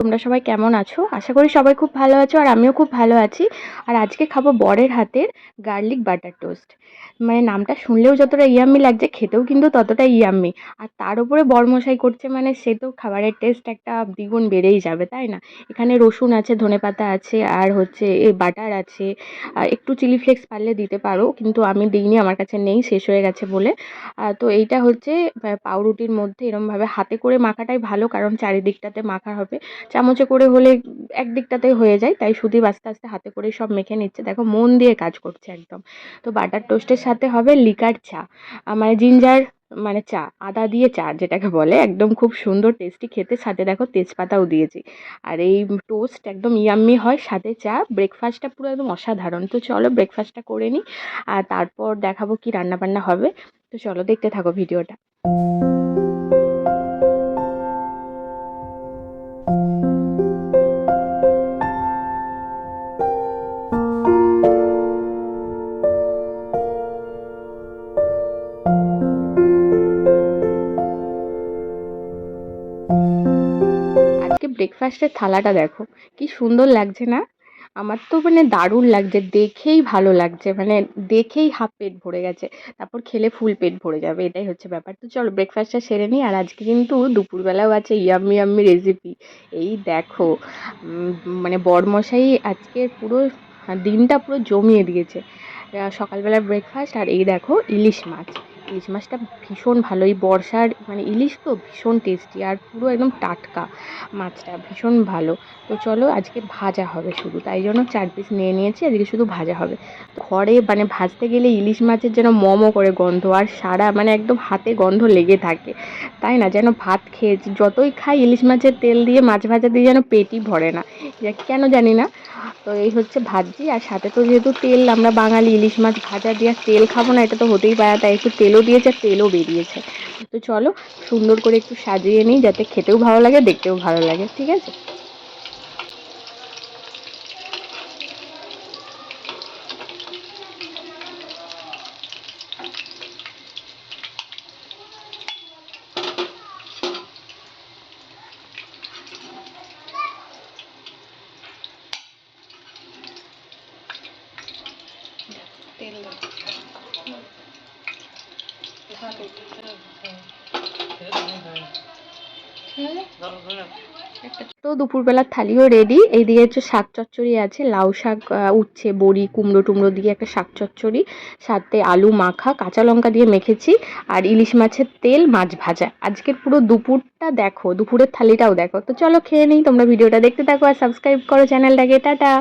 তোমরা সবাই কেমন আছো? আশা করি সবাই খুব ভালো আছো আর আমিও খুব ভালো আছি। আর আজকে খাব বরের হাতের গার্লিক বাটার টোস্ট। মানে নামটা শুনলেও যতটা ইয়াম্মি লাগছে, খেতেও কিন্তু ততটা ইয়াম্মি। আর তার উপরে বরমশাই করছে মানে সে তো খাবারের টেস্ট একটা দ্বিগুণ বেড়েই যাবে, তাই না? এখানে রসুন আছে ধনেপাতা আছে, আর হচ্ছে এ বাটার আছে। একটু চিলি ফ্লেক্স পারলে দিতে পারো, কিন্তু আমি দিইনি, আমার কাছে নেই, শেষ হয়ে গেছে বলে। তো এইটা হচ্ছে পাউরুটির মধ্যে এরমভাবে হাতে করে মাখাটাই ভালো, কারণ চারিদিকটাতে মাখা হবে। চামচে করে হলে একদিকটাতে হয়ে যায়, তাই সুদীপ আস্তে আস্তে হাতে করে সব মেখে নিচ্ছে। দেখো, মন দিয়ে কাজ করছে একদম। তো বাটার টোস্টের সাথে হবে লিকার চা মানে জিঞ্জার মানে চা, আদা দিয়ে চা, যেটাকে বলে। একদম খুব সুন্দর টেস্টি খেতে। সাথে দেখো, তেজপাতাও দিয়েছি। আর এই টোস্ট একদম ইয়াম্মি হয়, সাথে চা। ব্রেকফাস্টটা পুরো একদম অসাধারণ। তো চলো ব্রেকফাস্টটা করে নিই। আর তারপর দেখাবো কি রান্না বান্না হবে। তো চলো, দেখতে থাকো ভিডিওটা। ব্রেকফাস্টের থালাটা দেখো। কি সুন্দর লাগছে না? আমার তো মানে দারুণ লাগছে, দেখেই ভালো লাগছে। মানে দেখেই হাফ পেট ভরে গেছে। তারপর খেলে ফুল পেট ভরে যাবে, এটাই হচ্ছে ব্যাপার। তো চলো ব্রেকফাস্টটা সেরে নিই, আর আজকে কিন্তু দুপুরবেলাও আছে ইয়াম্মি ইয়াম্মি রেসিপি এই দেখো মানে বরমশাই আজকের পুরো, দিনটা পুরো জমিয়ে দিয়েছে। সকালবেলার ব্রেকফাস্ট আর এই দেখো ইলিশ মাছ। ইলিশ মাছটা ভীষণ ভালো এই বর্ষার মানে ইলিশ তো ভীষণ টেস্টি আর পুরো একদম টাটকা মাছটা, ভীষণ ভালো। তো চলো আজকে ভাজা হবে শুধু, তাই জন্য চার পিস নিয়ে নিয়েছি, আজকে শুধু ভাজা হবে। ঘরে মানে ভাজতে গেলে ইলিশ মাছের যেন মমো করে গন্ধ আর সারা মানে একদম হাতে গন্ধ লেগে থাকে। তাই না? যেন ভাত খেয়েছি, যতই খাই ইলিশ মাছের তেল দিয়ে মাছ ভাজা দিয়ে যেন পেটই ভরে না। কেন জানি না? তো এই হচ্ছে ভাজি আর সাথে তো যেহেতু তেল, আমরা বাঙালি ইলিশ মাছ ভাজা দিয়ে তেল খাব না, এটা তো হতেই পারে, তাই একটু তেলও দিয়েছে আর তেলও বেরিয়েছে। তো চলো সুন্দর করে একটু সাজিয়ে নিই, যাতে খেতেও ভালো লাগে, দেখতেও ভালো লাগে, ঠিক আছে? তো দুপুরবেলার থালিও রেডি এইদিকে হচ্ছে শাক চচ্চড়ি আছে। লাউ শাক উচ্ছে, বড়ি, কুমড়ো টুমড়ো দিয়ে একটা শাক চচ্চড়ি, সাথে আলু, মাখা, কাঁচা লঙ্কা দিয়ে মেখেছি, আর ইলিশ মাছের তেল, মাছ ভাজা। আজকের পুরো দুপুরটা দেখো, দুপুরের থালিটাও দেখো। তো চলো খেয়ে নিই, তোমরা ভিডিওটা দেখতে থাকো আর সাবস্ক্রাইব করো চ্যানেলটাকে। টাটা!